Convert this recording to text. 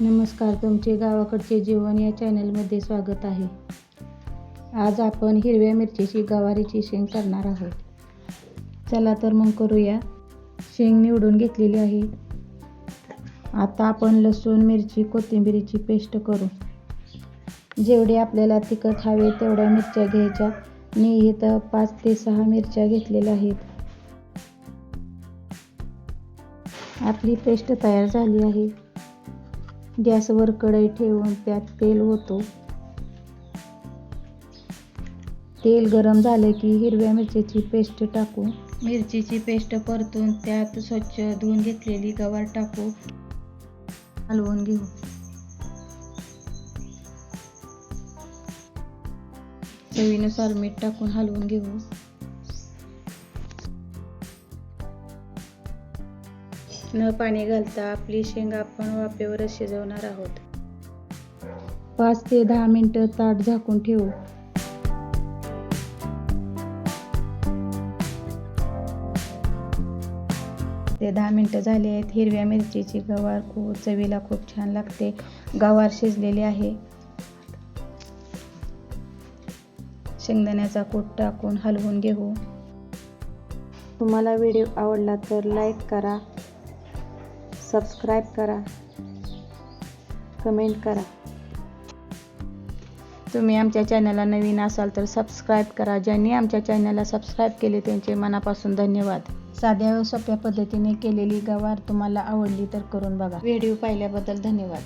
नमस्कार तुमचे गावाकडचे जीवन या चॅनलमध्ये स्वागत आहे. आज आपण हिरव्या मिरचीची गवारीची शेंग करणार आहोत. चला तर मग करूया. शेंग निवडून घेतलेली आहे. आता आपण लसूण मिरची कोथिंबिरीची पेस्ट करू. जेवढे आपल्याला तिखट हवे तेवढ्या मिरच्या घ्यायच्या. मी इथं पाच ते सहा मिरच्या घेतलेल्या आहेत. आपली पेस्ट तयार झाली आहे. गॅसवर कढई ठेवून त्यात तेल होतो तेल गरम झालं की हिरव्या मिरचीची पेस्ट टाकू. मिरचीची पेस्ट परतून त्यात स्वच्छ धुवून घेतलेली गवार टाकू. हलवून घेऊ. चवीनुसार मीठ टाकून हलवून घेऊ. न पाणी घालता आपली शेंगा आपण वाफेवरच शिजवणार आहोत. पाच ते दहा मिनटं ताट झाकून ठेवू. ते दहा मिनटं झाले आहेत. हिरव्या मिरचीची गवार खूप चवीला खूप छान लागते. गवार शिजलेली आहे. शेंगदाण्याचा कूट टाकून हलवून घेऊ. तुम्हाला व्हिडिओ आवडला तर लाईक करा. सबस्क्राईब करा. कमेंट करा. तुम्ही आमच्या चॅनलला नवीन असाल तर सबस्क्राईब करा. ज्यांनी आमच्या चॅनलला सबस्क्राईब केले त्यांचे मनापासून धन्यवाद. साध्या व सोप्या पद्धतीने केलेली गवार तुम्हाला आवडली तर करून बघा. व्हिडिओ पाहिल्याबद्दल धन्यवाद.